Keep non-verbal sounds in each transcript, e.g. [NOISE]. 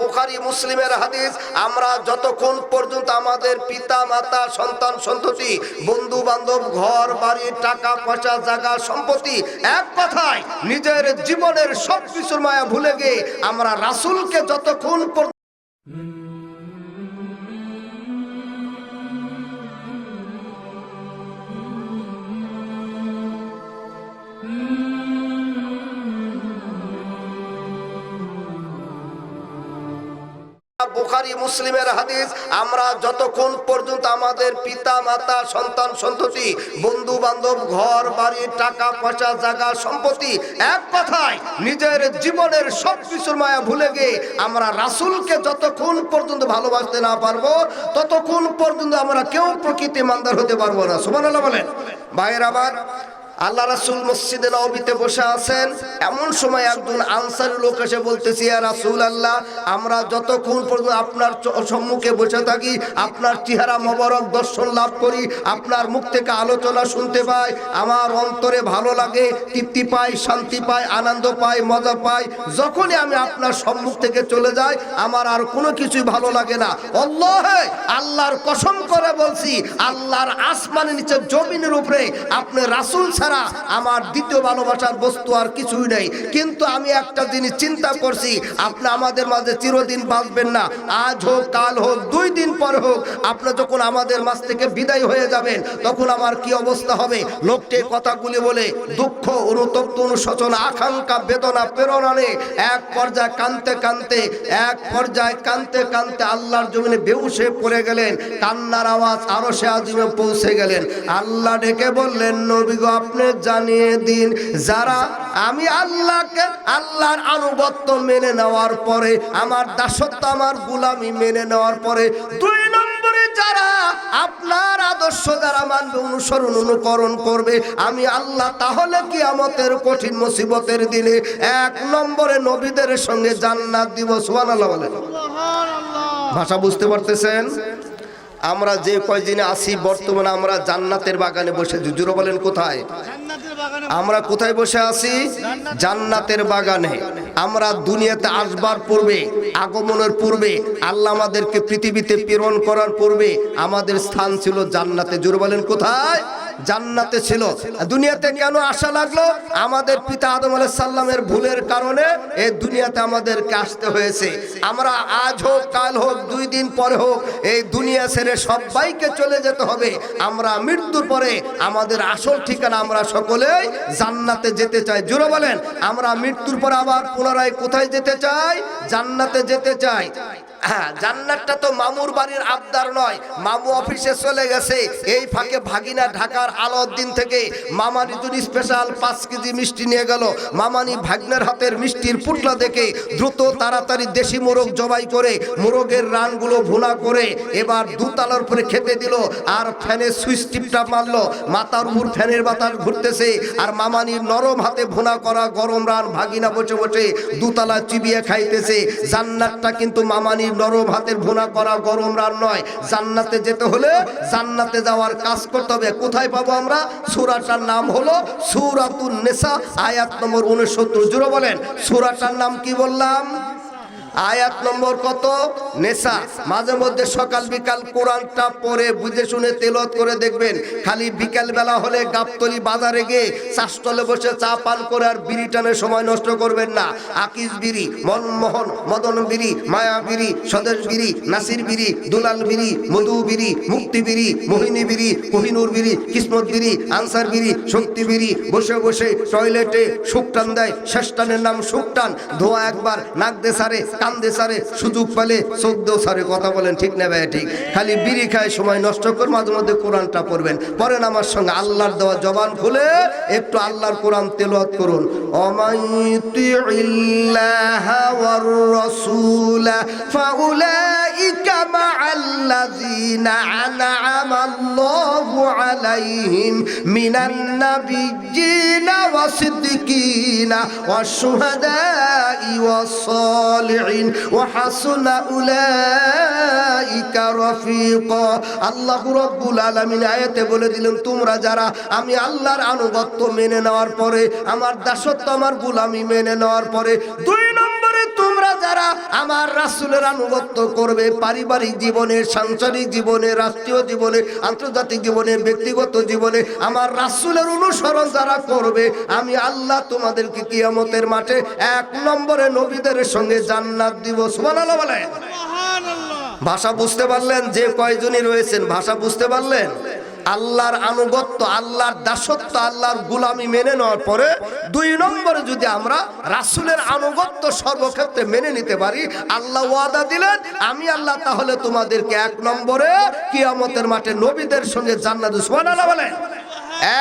বুখারি, মুসলিমের হাদিস, আমরা যতক্ষণ পর্যন্ত আমাদের পিতা, মাতা, সন্তান, সন্ততি বন্ধু বান্ধব ঘর, বাড়ি, টাকা, পয়সা, জায়গা, সম্পত্তি এক কথায় নিজের জীবনের সব কিছুর মায়া ভুলে গিয়ে আমরা রাসুলকে যতক্ষণ পর্যন্ত বুখারি, মুসলিমের হাদিস, আমরা যতক্ষণ পর্যন্ত আমাদের পিতা, মাতা, সন্তান, সন্ততি বন্ধু বান্ধব ঘর, বাড়ি, টাকা পয়সা, জায়গা, সম্পত্তি এক কথায় নিজের জীবনের সব কিছুর মায়া ভুলে গিয়ে আমরা রাসুলকে যতক্ষণ পর্যন্ত ভালোবাসতে না পারব, ততক্ষণ পর্যন্ত আমরা কেউ প্রকৃতি মান্দার হতে পারব না। সুবহানাল্লাহ বলেন। ভাইয়ের আবার আল্লাহ রাসুল মসজিদে নবীতে বসে আছেন। এমন সময় একজন আনসারি লোক এসে বলতেছি, ইয়া রাসূল আল্লাহ আমরা যতক্ষণ পর্যন্ত আপনার সম্মুখে বসে থাকি, আপনার চেহারা মোবারক দর্শন লাভ করি, আপনার মুখ থেকে আলোচনা শুনতে পাই, আমার অন্তরে ভালো লাগে, তৃপ্তি পাই, শান্তি পাই, আনন্দ পাই, মজা পাই, যখনই আমি আপনার সম্মুখ থেকে চলে যাই, আমার আর কোনো কিছুই ভালো লাগে না। অল্লাহে, আল্লাহর কসম করে বলছি, আল্লাহর আসমানের নিচে জমিনের উপরে আপনি রাসূল ছাড়া আমার দ্বিতীয় ভালোবাসার বস্তু আর কিছুই নেই। কিন্তু আমি একটা জিনিস চিন্তা করছি, আপনি আমাদের মাঝে চিরদিন বাঁচবেন না। আজ হোক, কাল হোক, দুই দিন পর হোক, আপনি যখন আমাদের মাঝ থেকে বিদায় হয়ে যাবেন, তখন আমার কি অবস্থা হবে? লোকটি কথাগুলি বলে, দুঃখ, অনুতপ্ত, অনুশোচনা, আকাঙ্ক্ষা, বেদনা, প্রেরণা নিয়ে এক পর্যায়ে কানতে কানতে এক পর্যায়ে কানতে কানতে আল্লাহর জমিনে বেউসে পড়ে গেলেন। কান্নার আওয়াজ আরও সে আজিমে পৌঁছে গেলেন। আল্লাহ ডেকে বললেন, নবী গো, আপনি জানিয়ে দিন, যারা আমি আল্লাহকে, আল্লাহর আনুগত্য মেনে নেওয়ার পরে, আমার দাসত্ব, আমার গুলামি মেনে নেওয়ার পরে, দুই নম্বরে যারা আপনার আদর্শ যারা মানবে, অনুসরণ, অনুকরণ করবে, আমি আল্লাহ তাহলে কি আমাদের কঠিন মুসিবতের দিনে এক নম্বরে নবীদের সঙ্গে জান্নাত দিব, সুবহানাল্লাহ বলেন। ভাষা বুঝতে পারতেছেন? আমরা যে কয়দিনে আসি বর্তমানে আমরা জান্নাতের বাগানে বসে। জুজুরো বলেন কোথায়? আমরা কোথায় বসে আছি? জান্নাতের বাগানে। আমরা দুনিয়াতে আসবার পূর্বে, আগমনের পূর্বে, আল্লাহ আমাদেরকে পৃথিবীতে প্রেরণ করার পূর্বে আমাদের স্থান ছিল জান্নাতে। জোর বলেন কোথায়? জান্নাতে ছিল। দুনিয়াতে কেন আসা লাগল? আমাদের পিতা আদম আলাইহিস সাল্লামের ভুলের কারণে এই দুনিয়াতে আমাদেরকে আসতে হয়েছে। আমরা আজ হোক, কাল হোক, দুই দিন পরে হোক, এই দুনিয়া ছেড়ে সবাইকে চলে যেতে হবে। আমরা মৃত্যুর পরে আমাদের আসল ঠিকানা আমরা সকলেই জান্নাতে যেতে চাই। জোরে বলেন, আমরা মৃত্যুর পর আবার পুনরায় কোথায় যেতে চাই? জান্নাতে যেতে চাই। হ্যাঁ [COUGHS] জান্নাতটা তো মামুর বাড়ির আবদার নয়। মামু অফিসে চলে গেছে। এই ফাঁকে ভাগিনা ঢাকার আলাউদ্দিন থেকে মামানি জন্য স্পেশাল পাঁচ কেজি মিষ্টি নিয়ে গেল। মামানি ভাগ্নের হাতের মিষ্টির পুটলা দেখে দ্রুত তাড়াতাড়ি দেশি মোরগ জবাই করে মোরগের রানগুলো ভুনা করে এবার দুতলার উপরে খেতে দিল আর ফ্যানের সুইচ টিপটা মারলো। মাথার উপর ফ্যানের বাতাস ঘুরতেছে আর মামানির নরম হাতে ভোনা করা গরম রান ভাগিনা বসে বসে দুতলা চিবিয়ে খাইতেছে। জান্নাতটা কিন্তু মামানির নরম হাতের ভুনা করা গরম রান নয়। জান্নাতে যেতে হলে জান্নাতে যাওয়ার কাজ করতে হবে। কোথায় পাবো আমরা? সুরাটার নাম হলো সুরাতুন নেশা আয়াত নম্বর উনসত্তর। জুড়ে বলেন, সুরাটার নাম কি বললাম? আয়াত নম্বর কত? নেশা। মাঝে মধ্যে সকাল বিকাল কোরআনটা পড়ে, বুঝে শুনে তেলত করে দেখবেন, খালি বিকাল বেলা হলে গাবতলি বাজারে গিয়ে চাষতলে বসে চা পান করে আর বিড়ি টানের সময় নষ্ট করবেন না। আকিস বিড়ি, মনমোহন, মদন বিড়ি, মায়া বিড়ি, স্বদেশ বিড়ি, নাসির বিড়ি, দুলাল বিড়ি, মধু বিড়ি, মুক্তি বিড়ি, মোহিনী বিড়ি, কোহিনুর বিড়ি, কিসমত বিড়ি, আনসার বিড়ি, শক্তি বিড়ি, বসে বসে টয়লেটে সুকটান দেয় শেষটানের নাম সুকটান ধোয়া একবার নাক দে সারে কান দে সারে, সুযোগ পেলে দেও সারে কথা বলেন, ঠিক না ভাই, ঠিক? খালি বিড়ি খায় সময় নষ্ট করে, মাঝে মধ্যে কোরআনটা পড়বেন। পড়েন আমার সঙ্গে আল্লাহর দেওয়া জবান খুলে একটু আল্লাহর কোরআন তেলাওয়াত করুন। আলাইহিম মিনান নাবিয়্যিনা ওয়া হাসুনা أولئك رفيقا বলে দিলেন, তোমরা যারা আমি আল্লাহর আনুগত্য মেনে নেওয়ার পরে, আমার দাসত্ব আমার গুলামি মেনে নেওয়ার পরে, দুই নম্বরে যারা আমার রাসূলের আনুগত্য করবে পারিবারিক জীবনে সাংসারিক জীবনে রাষ্ট্রীয় জীবনে আন্তর্জাতিক জীবনে ব্যক্তিগত জীবনে আমার রাসূলের অনুসরণ যারা করবে আমি আল্লাহ তোমাদেরকে কিয়ামতের মাঠে এক নম্বরে নবীদের সঙ্গে জান্নাত দিব। সুবহানাল্লাহ বলেন। ভাষা বুঝতে পারলেন? যে কয়জনই রয়েছেন ভাষা বুঝতে পারলেন? আল্লাহর আনুগত্য, আল্লাহর দাসত্ব, আল্লাহর গুলামি মেনে নেওয়ার পরে দুই নম্বরে যদি আমরা রাসূলের আনুগত্য সর্বক্ষেত্রে মেনে নিতে পারি, আল্লাহ ওয়াদা দিলেন, আমি আল্লাহ তাহলে তোমাদেরকে এক নম্বরে কিয়ামতের মাঠে নবীদের সঙ্গে জান্নাত দেব। সুবহানাল্লাহ বলেন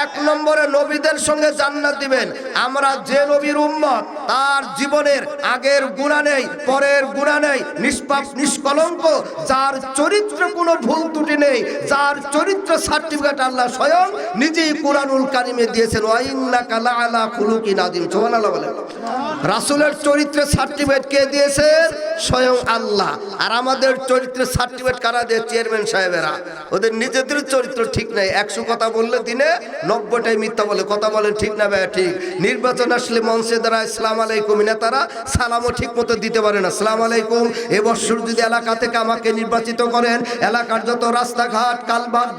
এক নম্বরে নবীদের সঙ্গে জান্নাত দিবেন আমরা যে নবীর উম্মত তার জীবনের আগের গুণা নেই, পরের গুণা নেই, নিষ্পাপ, নিষ্কলঙ্ক, যার চরিত্র কোনো ভুল ত্রুটি নেই, যার চরিত্র সার্টিফিকেট আল্লাহ স্বয়ং নিজেই কোরআনুল কারিমে দিয়েছেন রাসূলের চরিত্রের সার্টিফিকেট কে দিয়েছেন? স্বয়ং আল্লাহ। আর আমাদের চরিত্রের সার্টিফিকেট কারা দেয়? চেয়ারম্যান সাহেবেরা। ওদের নিজেদের চরিত্র ঠিক নাই। একশো কথা বললে দিনে নব্বইটাই মিথ্যা বলে। কথা বলেন ঠিক না ভাইয়া? ঠিক। নির্বাচন আসলে মঞ্চে দ্বারা ইসলাম আলাইকুম নেতারা, সালামও ঠিক মতো দিতে পারে না। সালাম আলাইকুম, এবছর যদি এলাকা থেকে আমাকে নির্বাচিত করেন, এলাকার যত রাস্তাঘাট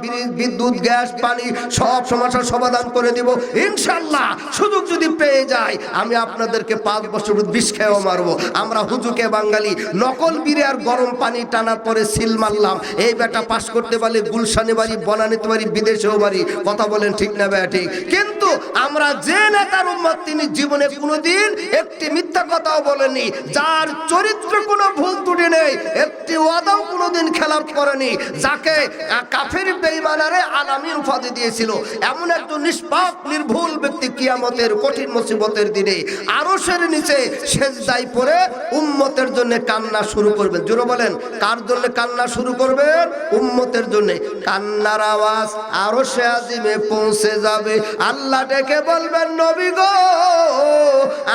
ব্রিজ বিদ্যুৎ, গ্যাস, পানি, সব সমস্যার সমাধান করে দিব। ইনশাল্লাহ সুযোগ যদি পেয়ে যায়, আমি আপনাদেরকে পাঁচ বছর বিষ খেয়েও মারবো। আমরা হুজুকে বাঙালি, নকল বীরে আর গরম পানি টানার পরে সিল মারলাম। এই বেটা পাস করতে পারলে গুলশানে বাড়ি, বনানিতে বাড়ি, বিদেশেও বাড়ি। কথা বলেন ঠিক না ভাইয়া ঠিক। কিন্তু আমরা যে নেতার উম্মত, তিনি জীবনে কোনোদিন একটি মিথ্যা কথাও বলেনি, যার চরিত্র কোনো ভুল ত্রুটি নেই, একটি ওয়াদাও কোনোদিন খেলাপ করেনি, যাকে কাফের বেইমানারে আলামিন উপাধি দিয়েছিল। এমন একজন নিষ্পাপ, নির্ভুল ব্যক্তি কিয়ামতের কঠিন মুসিবতের দিনে আরশের নিচে সেজদাই পড়ে উম্মতের জন্য কান্না শুরু করবেন। জোরে বলেন, কার জন্য কান্না শুরু করবেন? উম্মতের জন্য। কান্নার আওয়াজ আরও সে আজিমে পৌঁছে যাবে। আল্লাহ ডেকে বলবেন, নবী গো,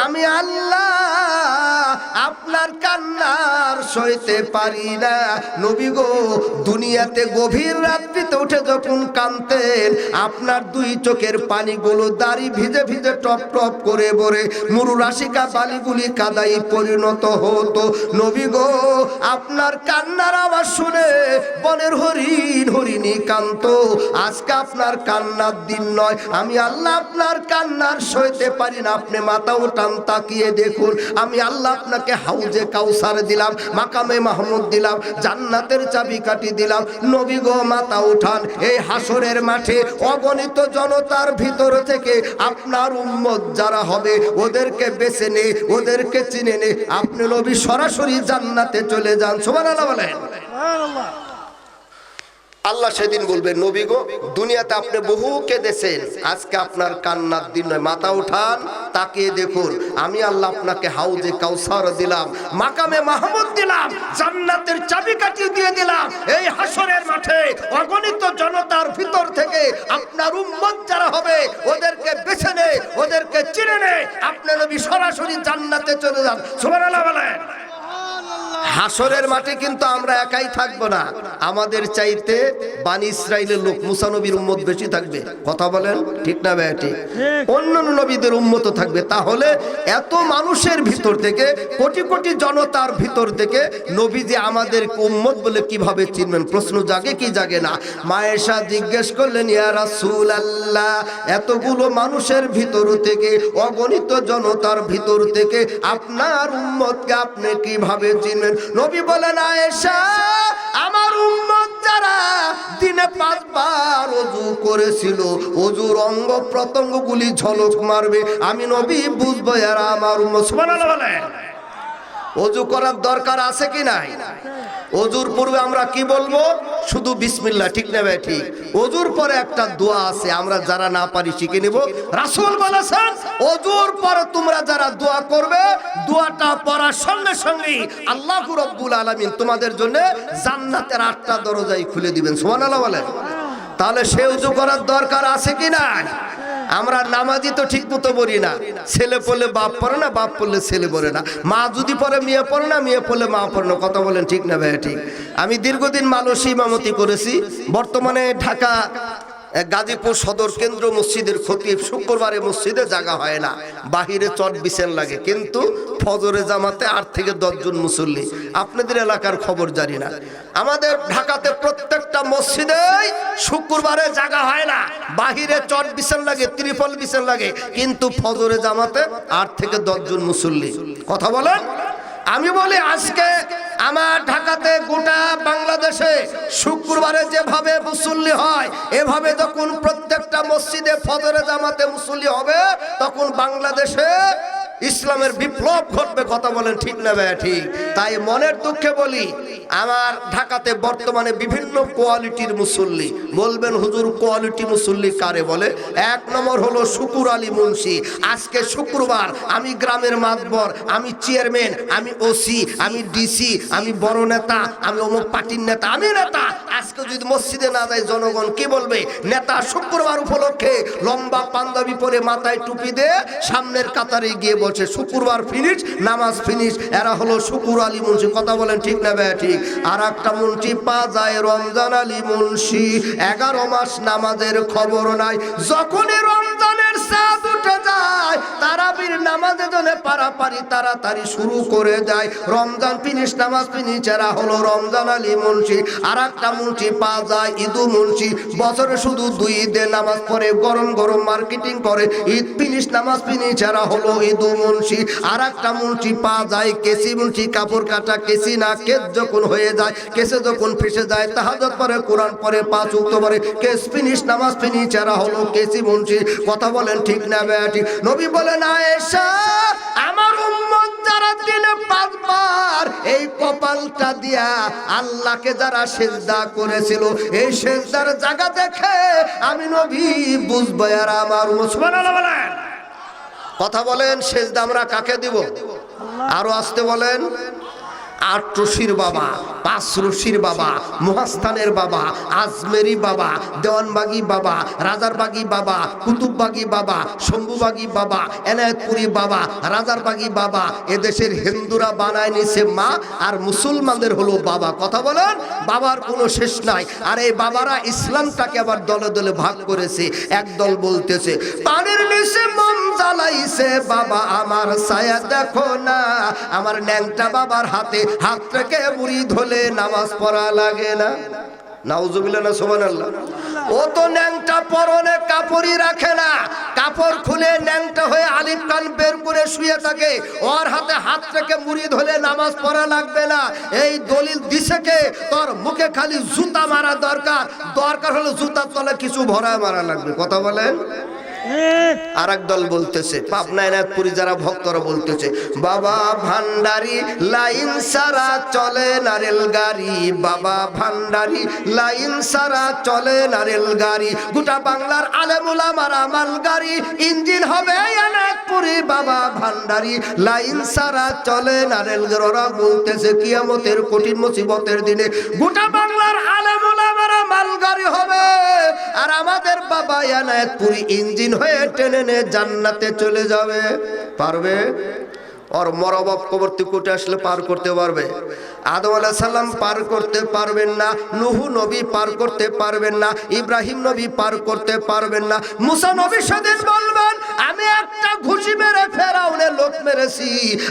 আমি আল্লাহ, আপনার কান্নার সইতে পারি না। নবী গো, দুনিয়াতে গভীর রাত্রিতে উঠে যখন কানতেন আপনার দুই চোখের পানিগুলো দাড়ি ভিজে ভিজে টপ টপ করে বরে মুরু রাশিকা বালিগুলি কাদাই পরিণত হতো। নবী গো, আপনার কান্নার আওয়াজ শুনে বনের হরিণ হরিণী কান্ত আজকে আপনার কান্নার দিন নয়। আমি আল্লাহ আপনার কান্নার সইতে পারি না। আপনি মাথা উঠান, তাকিয়ে দেখুন। আমি আল্লাহ আপনাকে হাউজে কাউসার দিলাম, মাকামে মাহমুদ দিলাম, জান্নাতের চাবি কাটি দিলাম। নবী গো, মাথা উঠান। এই হাসরের মাঠে অগণিত জনতার ভিতর থেকে আপনার উম্মত যারা হবে, ওদেরকে বেছে নে, ওদেরকে চিনে নে। আপনি নবী সরাসরি জান্নাতে চলে যান। সুবহানাল্লাহ বলেন। আল্লাহ সেদিন বলবেন নবী গো, দুনিয়াতে আপনি বহু কেঁদেছেন। আজকে আপনার কান্নার দিন নয়। মাথা উঠান, তাকিয়ে দেখুন। আমি আল্লাহ আপনাকে হাউজে কাউসার দিলাম, মাকামে মাহমুদ দিলাম, জান্নাতের চাবিকাঠি দিয়ে দিলাম। এই হাসরের মাঠে অগণিত জনতার ভিতর থেকে আপনার উম্মত যারা হবে, ওদেরকে বেছে নে, ওদেরকে চিনে নে। আপনি নবী সরাসরি জান্নাতে চলে যান। সুবহানাল্লাহ বলেন। হাসরের মাঠে কিন্তু আমরা একাই থাকব না। আমাদের চাইতে বানি ইসরায়েলের লোক মুসানবীর উম্মত বেশি থাকবে। কথা বলেন, ঠিক না ভাই, ঠিক? অন্য নবীদের উম্মত থাকবে। তাহলে এত মানুষের ভিতর থেকে, কোটি কোটি জনতার ভিতর থেকে নবী যে আমাদের উম্মত বলে কীভাবে চিনবেন? প্রশ্ন জাগে কি জাগে না? মায়েশা জিজ্ঞেস করলেন, ইয়া রাসূল আল্লাহ এতগুলো মানুষের ভিতর থেকে, অগণিত জনতার ভিতর থেকে আপনার উম্মতকে আপনি কীভাবে চিনবেন? নবী বলেন, আয়েশা, আমার উম্মত যারা দিনে পাঁচবার অজু করেছিল, অজুর অঙ্গ প্রত্যঙ্গগুলি ঝলক মারবে। আমি নবী বুঝব, এরা আমার উম্মত। অজু করার দরকার আছে কি নাই? অজুর পূর্বে আমরা কি বলব? শুধু বিসমিল্লা ঠিক না ভাই? ঠিক। অজুর পরে একটা দোয়া আছে, আমরা যারা না পারি শিখে নিব। রাসূল বলেছেন, অজুর পরে তোমরা যারা দোয়া করবে, দোয়াটা পড়ার সঙ্গে সঙ্গে আল্লাহ রব্বুল আলামিন তোমাদের জন্য জান্নাতের আটটা দরজাই খুলে দিবেন। সুবহানাল্লাহ বলেন। তাহলে সে উজু করার দরকার আছে কি না আমরা নামাজি তো ঠিক মতো বলি না। ছেলে পড়লে বাপ পড়ে না, বাপ পড়লে ছেলে পড়ে না। মা যদি পরে মেয়ে পড়ে না, মেয়ে পড়লে মা পড়ে না। কথা বলেন ঠিক না ভাইয়া, ঠিক। আমি দীর্ঘদিন মানুষ ইমামতি করেছি। বর্তমানে ঢাকা গাজীপুর সদর কেন্দ্র মসজিদের খতিব শুক্রবারে মসজিদে জাগা হয় না। বাহিরে চট বিছেন লাগে। কিন্তু ফজরে জামাতে আট থেকে দশজন মুসল্লি। আপনাদের এলাকার খবর জানি না। আমাদের ঢাকাতে প্রত্যেকটা মসজিদে শুক্রবারে জাগা হয় না। বাহিরে চট বিছান লাগে ত্রিফল বিছেন লাগে। কিন্তু ফজরে জামাতে আট থেকে দশজন মুসল্লি। কথা বলেন? আমি বলি আজকে আমার ঢাকাতে গোটা বাংলাদেশে শুক্রবারে যেভাবে মুসল্লি হয়, এভাবে যখন প্রত্যেকটা মসজিদে ফজরে জামাতে মুসল্লি হবে, তখন বাংলাদেশে ইসলামের বিপ্লব ঘটবে, কথা বলেন ঠিক না ভাইয়া, ঠিক। তাই মনের দুঃখে বলি, আমার ঢাকাতে বর্তমানে বিভিন্ন কোয়ালিটির মুসল্লি, বলবেন হুজুর কোয়ালিটি মুসল্লি কারে বলে? এক নম্বর হলো শুকুর আলী মুন্সি। আজকে শুক্রবার আমি গ্রামের মাতবর, আমি চেয়ারম্যান, আমি ওসি, আমি ডিসি, আমি বড় নেতা, আমি অমুক পার্টির নেতা, আমি নেতা। আজকে যদি মসজিদে না যায় জনগণ, কি বলবে? নেতা শুক্রবার উপলক্ষে লম্বা পাঞ্জাবি পরে মাথায় টুপি দিয়ে সামনের কাতারে গিয়ে বলছে, শুকুরবার ফিনিশ নামাজ ফিনিশ এরা হলো শুকুর আলী মুন্সি। কথা বলেন ঠিক না ভাইয়া, ঠিক। আর একটা মুন্সি পা যায় রমজান আলী মুন্সি। এগারো মাস নামাজের খবর নাই। যখনই রমজানের চাঁদ উঠে যায়। তারাবির নামাজে জন্য পারাপারি তাড়াতাড়ি শুরু করে যায় রমজান ফিনিশ, নামাজ ফিনিশ, এরা হলো রমজান আলী মুন্সি। আর একটা মুন্সি পা যায়, ইদু মুন্সি। বছরে শুধু দুই ঈদে নামাজ পড়ে, গরম গরম মার্কেটিং করে। ঈদ ফিনিশ, নামাজ ফিনিশ, এরা হলো ইদু মুন্সি। আর একটা মুন্সি পা যায়, কেসি মুন্সি, কাপড় কাটা কেসি না, কেস যখন হয়ে যায়, কেসে যখন ফেসে যায়, তাহাজত পরে, কোরআন পরে, পাঁচ উক্ত পরে, কেস ফিনিশ, নামাজ ফিনিশ, এরা হলো কেসি মুন্সি। কথা বলেন ঠিক না ব্যাটি নবী বলেন আয়েশা আমার উম্মত যারা দিনে পাঁচবার এই কপালটা দিয়া আল্লাহকে যারা সেজদা করেছিল, এই সেজদার জায়গা দেখে আমি নবী বুঝব আর আমার মুসলমান বলেন। কথা বলেন, সেজদা আমরা কাকে দিব? আরও আসতে বলেন। আট রশির বাবা, পাঁচ রশির বাবা, মহাস্থানের বাবা, আজমেরি বাবা, দেওয়ানবাগি বাবা, রাজারবাগি বাবা, কুতুববাগি বাবা, শম্ভুবাগি বাবা, এনায়তপুরি বাবা, রাজারবাগি বাবা, এদেশের হিন্দুরা বানায় নিছে মা আর মুসলমানদের হলো বাবা। কথা বলেন? বাবার কোনো শেষ নাই। আর এই বাবারা ইসলামটাকে আবার দলে দলে ভাগ করেছে, একদল বলতেছে, পানির নিচে মন জ্বালাইছে বাবা, আমার ছায়া দেখো না, আমার ন্যাংটা বাবার হাতে হাত থেকে মুড়ি ধলে নামাজ পড়া লাগে না। ও তো ন্যাংটা পরনে কাপড়ই রাখে না। কাপড় খুলে ন্যাংটা হয়ে বের করে শুয়ে থাকে। ওর হাতে হাত মুড়ি ধরে নামাজ পড়া লাগবে না। এই দলিল কে? তোর মুখে খালি জুতা মারা দরকার। দরকার হলো জুতার তলে কিছু ভরা মারা লাগবে। কথা বলেন? দল বলতেছে পাবনা এনায়তপুরি যারা ভক্তরা বলতেছে, বাবা ভান্ডারি লাইন সারা চলে নারেল গাড়ি বাবা ভান্ডারি লাইন সারা চলে নারেল গাড়ি গোটা বাংলার আলেমুলা মারা মাল গাড়ি, ইঞ্জিন হবে এনায়তপুরি বাবা ভান্ডারি লাইন সারা চলে নারেল গাড়ি ওরা বলতেছে, কিয়ামতের কঠিন মুসিবতের দিনে গোটা বাংলার আলেমুলা মারা মাল গাড়ি হবে। আর আমাদের বাবা এনায়তপুরি ইঞ্জিন হয়ে টেনে জান্নাতে চলে যাবে। পারবে? ওর মরবাব কবর্তি কোটে আসলে পার করতে পারবে। আদম আলাহ সাল্লাম পার করতে পারবেন না, নুহু নবী পার করতে পারবেন না, ইব্রাহিম নবী পার করতে পারবেন না। মুসা নবী সেদিন বলবেন, আমি একটা ঘুষি মেরে ফেরাউনের লোক মেরেছি,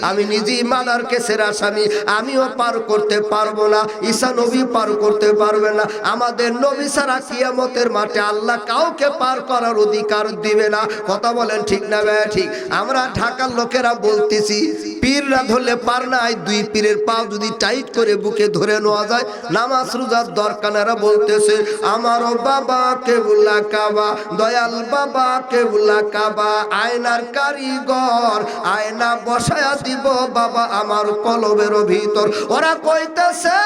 আমি নিজেই মাদার কেসের আসামি, আমিও পার করতে পারব না, ঈসা নবী পার করতে পারবে না। আমাদের নবী ছাড়া কিয়ামতের মাঠে আল্লাহ কাউকে পার করার অধিকার দিবে না। কথা বলেন ঠিক না ভাই ঠিক। আমরা ঢাকার লোকেরা বলতেছি crazy. পীররা ধরলে পার নাই দুই পীরের পা যদি টাইট করে বুকে ধরে নেওয়া যায়, নামাজ রোজার দরকানেরা বলতেছে, আমারও বাবা কেবুল্লা কাবা, দয়াল বাবা কেবুল্লা কাবা, আয়নার কারিগর, আয়না বসায়া দিব বাবা আমার কলবের ভিতর। ওরা কইতেছে,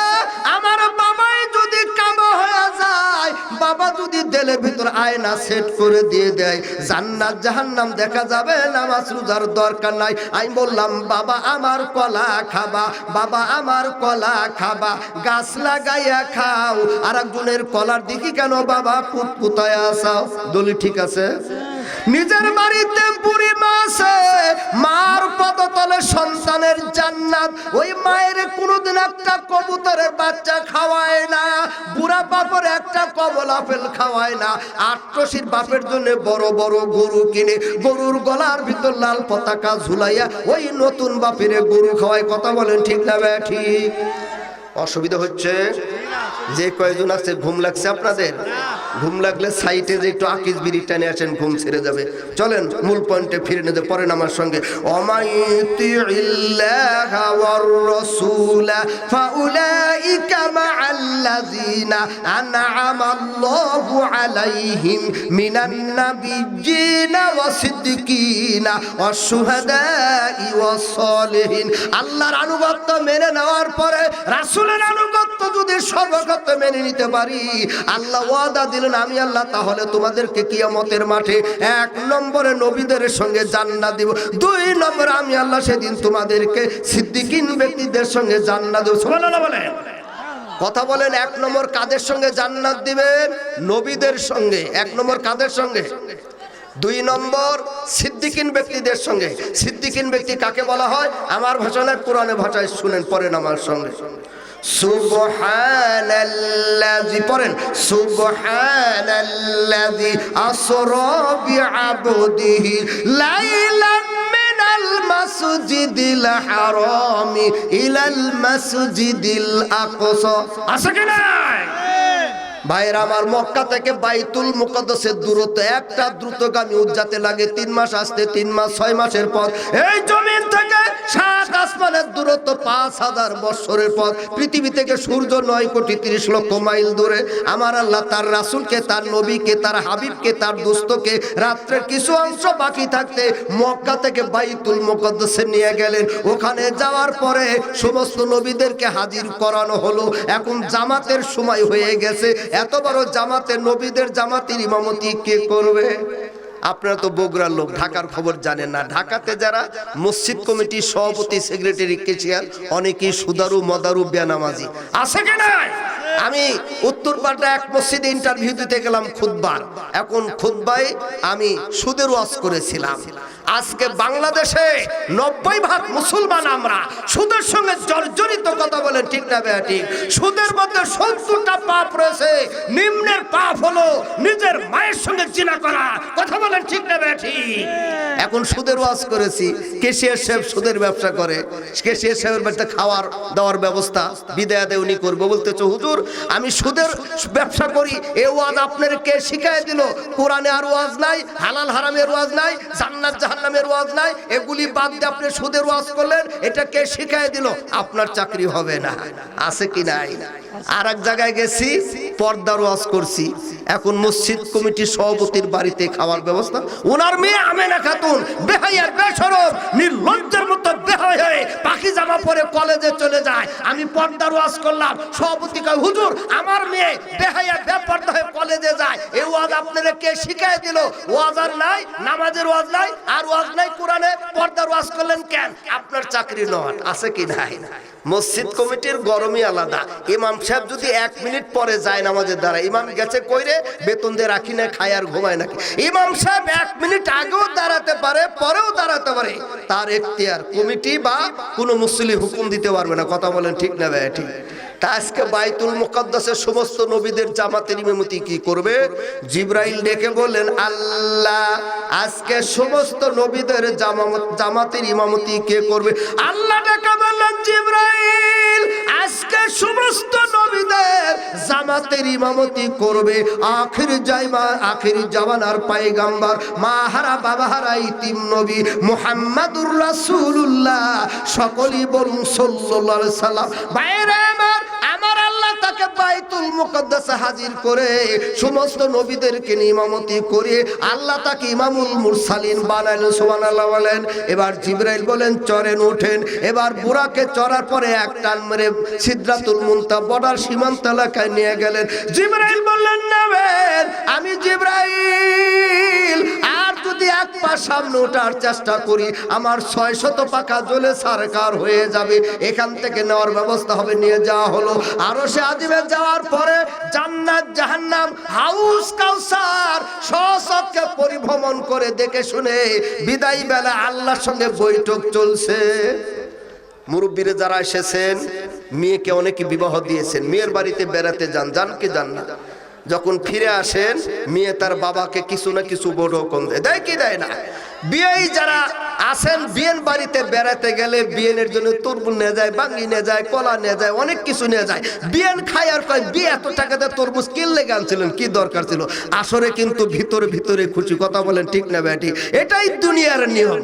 আমার বাবাই যদি কাবা হয়ে যায়, বাবা যদি দেলের ভিতর আয়না সেট করে দিয়ে দেয়, জান্নাত জাহান্নাম দেখা যাবে, নামাজ রোজার দরকার নাই। আমি বললাম, বাবা আমার কলা খাবা, বাবা আমার কলা খাবা, গাছ লাগাইয়া খাও। আর একজনের কলার দিকে কেন বাবা পুত পুতায় আসাও? দলি ঠিক আছে? নিজের বাড়িতে বুড়ি মাসে মার পদতলে সন্তানের জান্নাত। ওই মায়ের কোনোদিন একটা কবুতরের বাচ্চা খাওয়ায় না, বুড়া বাপের একটা কমল আপেল খাওয়ায় না। আটশির বাপের জন্য বড় বড় গরু কিনে, গরুর গলার ভিতর লাল পতাকা ঝুলাইয়া ওই নতুন বাপের গরু খাওয়ায়। কথা বলেন ঠিক না ব্যা ঠিক? অসুবিধা হচ্ছে যে কয়জন আছে, ঘুম লাগছে আপনাদের? ঘুম লাগলে সাইটে যে একটু আকিস বিড়ি টানে আসেন, ঘুম ছেড়ে যাবে। চলেন, মূল পয়েন্টে ফিরে নিতে পড়েন আমার সঙ্গে। রাসূলা আল্লাহর আনুগত্য মেনে নেওয়ার পরে রাসূলের আনুগত্য যদি সর্বক্ষেত্রে মেনে নিতে পারি, আল্লাহ ওয়াদা দিলেন, আমি আল্লাহ তাহলে তোমাদেরকে কিয়ামতের মাঠে এক নম্বরে নবীদের সঙ্গে জান্নাত দিব। দুই নম্বরে আমি আল্লাহ সেদিন তোমাদেরকে সিদ্দিকিন ব্যক্তিদের সঙ্গে জান্নাত দেব। সুবহানাল্লাহ বলেন। কথা বলেন, এক নম্বর কাদের সঙ্গে জান্নাত দিবেন? নবীদের সঙ্গে। এক নম্বর কাদের সঙ্গে? দুই নম্বর সিদ্দিকিন ব্যক্তিদের সঙ্গে। সিদ্দিকিন ব্যক্তি কাকে বলা হয়? আমার ভাষণের পুরাণে ভাষায় শুনেন পড়েন আমার সঙ্গে। সুবহানাল্লাযী পড়েন সুবহানাল্লাযী আসরা বিআবদিহি লাইলান মিনাল মাসজিদিল হারামি ইলাল মাসজিদিল আকসা। আছে কি নাই? ভাইয়ের আমার মক্কা থেকে বাইতুল মুকদ্দাসের দূরত্ব একটা দ্রুতগামী উজ্জাতে লাগে, তিন মাস আসতে, তিন মাস, ছয় মাসের পর এই জমিন থেকে সাত আসমানের দূরত্ব পাঁচ হাজার বৎসরের পর পৃথিবী থেকে সূর্য নয় কোটি তিরিশ লক্ষ মাইল দূরে। আমার আল্লাহ তার রাসূলকে, তার নবীকে, তার হাবিবকে, তার দোস্তকে রাত্রের কিছু অংশ বাকি থাকতে মক্কা থেকে বাইতুল মুকদ্দাসে নিয়ে গেলেন। ওখানে যাওয়ার পরে সমস্ত নবীদেরকে হাজির করানো হলো। এখন জামাতের সময় হয়ে গেছে। এত বড় জামাতে নবীদের জামাতের ইমামতি কে করবে? আপনারা তো বগুড়ার লোক, ঢাকার খবর জানেন না। ঢাকাতে যারা মসজিদ কমিটির সভাপতি, সেক্রেটারি কেচিয়ার অনেকেই সুদারু, মদারু, বেনামাজি। আছে কি নাই? আমি উত্তরপাল্টা এক মসজিদে ইন্টারভিউ দিতে গেলাম খুদ্বার এখন খুদ্বায় আমি সুদের ওয়াজ করেছিলাম। আজকে বাংলাদেশে নব্বই ভাগ মুসলমান আমরা। সুদের সঙ্গে জর্জরিত কথা বলেন, ঠিক না বেয়া ঠিক? সুদের মধ্যে সত্তরটা পাপ রয়েছে। নিম্নের পাপ হলো নিজের মায়ের সঙ্গে জিনা করা। কথা বলেন, ঠিক না বেয়া ঠিক? এখন সুদের ওয়াজ করেছি। কেশিয়ার সাহেব সুদের ব্যবসা করে। কেশিয়ার সাহেবের বাড়িতে খাওয়ার, দেওয়ার ব্যবস্থা, বিদায় উনি করব। বলতেছে, হুজুর, আমি সুদের ব্যবসা করি। এ ওয়াজ আপনার কে শিখাই দিল? কোরআনে আর ওয়াজ নাই, হালাল হারামের ওয়াজ নাই, জান্নাত জাহান্নামের ওয়াজ নাই, এগুলি বাদ দিয়ে আপনি সুদের ওয়াজ করলেন, এটা কে শিখাই দিল? আপনার চাকরি হবে না। আছে কি নাই? আর এক জায়গায় গেছি পর্দার ওয়াজ করছি। এখন মসজিদ কমিটির সভাপতির বাড়িতে খাওয়ার ব্যবস্থা। ওনার মেয়ে আমেনা খাতুন, বেহাইয়ার বেসরব, নির্লজ্জের মতো বেহাই হয়ে পাখি জামা পরে কলেজে চলে যায়। আমি পর্দার ওয়াজ করলাম। সভাপতি কয়, হুজুর, আমার মেয়ে বেহাইয়ার বেপর্দা হয়ে কলেজে যায়। এই ওয়াজ আপনারা কে শিখাই দিল? ওয়াজ আর নাই, নামাজের ওয়াজ নাই, আর ওয়াজ নাই, কোরআনে পর্দার ওয়াজ করলেন কেন? আপনার চাকরি নয় আছে কি নাই? মসজিদ কমিটির গরমই আলাদা। ইমাম সাহেব যদি এক মিনিট পরে যায় নামাজের দ্বারা। ইমাম গেছে কইরে, বেতন দিয়ে রাখি না খায় আর ঘুমায় নাকি। ইমাম সাহেব এক মিনিট আগেও দাঁড়াতে পারে, পরেও দাঁড়াতে পারে। তার এখতিয়ার, কমিটি বা কোনো মুসলিম হুকুম দিতে পারবে না। কথা বলেন ঠিক না ভাই, ঠিক। আজকে বাইতুল মুকদ্দাসের সমস্ত নবীদের জামাতের ইমামতি কি করবে? জিব্রাইল ডেকে বললেন, আল্লাহ, আজকে সমস্ত নবীদের জামামত, জামাতের ইমামতি কে করবে? আল্লাহ ডেকে বললেন, জিব্রাইল, আজকে সমস্ত নবীদের জামাতের ইমামতি করবে। আখির জাইমা, আখির জামানার পায়গাম্বার মা হারা ইতিম নবী, মুহাম্মাদুর রাসূলুল্লাহ, সকলই বলুন, সাল্লাল্লাহু আলাইহি সাল্লাম বাইরে আল্লাহ তাকে বাইতুল মুকদ্দাসে হাজির করে সমস্ত নবীদেরকে নিয়ে ইমামতি করে আল্লাহ তাকে ইমামুল মুরসালিন বানাইলেন সুবহানাল্লাহ বলেন। এবার জিবরাইল বলেন, চরেন ওঠেন এবার বুড়াকে চড়ার পরে এক টান মেরে সিদ্রাতুল মুনতা বর্ডার সীমান্ত এলাকায় নিয়ে গেলেন। জিবরাইল বললেন, নেবেন, আমি জিব্রাইল। আর যদি এক পা সামনে ওঠার চেষ্টা করি, আমার ছয় শত পাকা জ্বলে সারকার হয়ে যাবে। এখান থেকে নেওয়ার ব্যবস্থা হবে, নিয়ে যাওয়া হলো। আরও সে আজিমে যাওয়ার পরে জান্নাত, জাহান্নাম, হাউস কাউসার সচককে পরিভ্রমণ করে দেখে শুনে বিদায় বেলা আল্লাহর সঙ্গে বৈঠক চলছে। মুরব্বীরে যারা এসেছেন, মেয়েকে অনেকে বিবাহ দিয়েছেন, মেয়ের বাড়িতে বেড়াতে যান যান কি না? যখন ফিরে আসেন, মেয়ে তার বাবাকে কিছু না কিছু বড় কম দেয়। দেয় কি দেয় না? বিয়েই যারা আসেন বিয়ের বাড়িতে বেড়াতে গেলে বিয়ের জন্য তরমুজ নিয়ে যায়, বাঙ্গি নিয়ে যায়, কলা নিয়ে যায়, অনেক কিছু নিয়ে যায়। বিয়েন খায় আর কয়, বিয়ে এত টাকা টাকাতে তরমুজ কিনলে আনছিলেন কি দরকার ছিল? আসরে কিন্তু ভিতরে ভিতরে খুশি, কথা বলেন ঠিক না, ব্যাটি? এটাই দুনিয়ার নিয়ম।